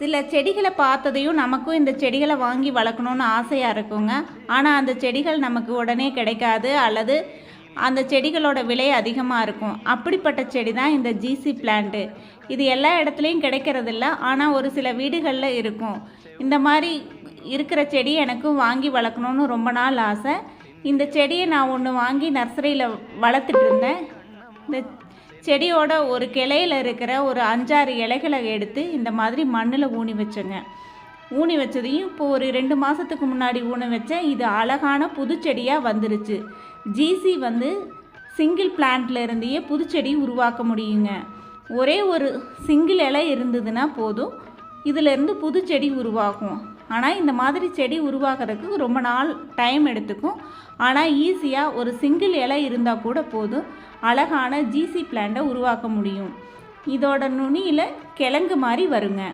சில செடிகளை பார்த்ததையும் நமக்கும் இந்த செடிகளை வாங்கி வளர்க்கணுன்னு ஆசையாக இருக்குங்க. ஆனால் அந்த செடிகள் நமக்கு உடனே கிடைக்காது அல்லது அந்த செடிகளோட விலை அதிகமாக இருக்கும். அப்படிப்பட்ட செடி தான் இந்த ஜிசி பிளான்ட்டு இது எல்லா இடத்துலையும் கிடைக்கிறதில்ல. ஆனால் ஒரு சில வீடுகளில் இருக்கும். இந்த மாதிரி இருக்கிற செடி எனக்கும் வாங்கி வளர்க்கணுன்னு ரொம்ப நாள் ஆசை. இந்த செடியை நான் ஒன்று வாங்கி நர்சரியில் வளர்த்துட்டு இருந்தேன். இந்த செடியோட ஒரு கிளையில இருக்கிற ஒரு அஞ்சாறு இலைகளை எடுத்து இந்த மாதிரி மண்ணில் ஊனி வச்சேங்க. ஊனி வச்சதையும் இப்போ ஒரு ரெண்டு மாதத்துக்கு முன்னாடி ஊனி வச்சேன் இது அழகான புதுச்செடியாக வந்துருச்சு. ஜிசி வந்து சிங்கிள் பிளான்ட்ல இருந்தே புதுச்செடி உருவாக்க முடியுங்க. ஒரே ஒரு சிங்கிள் இலை இருந்ததுன்னா போதும். இதிலேருந்து புது செடி உருவாகும். ஆனால் இந்த மாதிரி செடி உருவாகிறதுக்கு ரொம்ப நாள் டைம் எடுத்துக்கும். ஆனால் ஈஸியாக ஒரு சிங்கிள் இலை இருந்தால் கூட போதும். அழகான ஜிசி பிளான்ட்டை உருவாக்க முடியும். இதோட நுனியில் கிழங்கு மாதிரி வருங்க.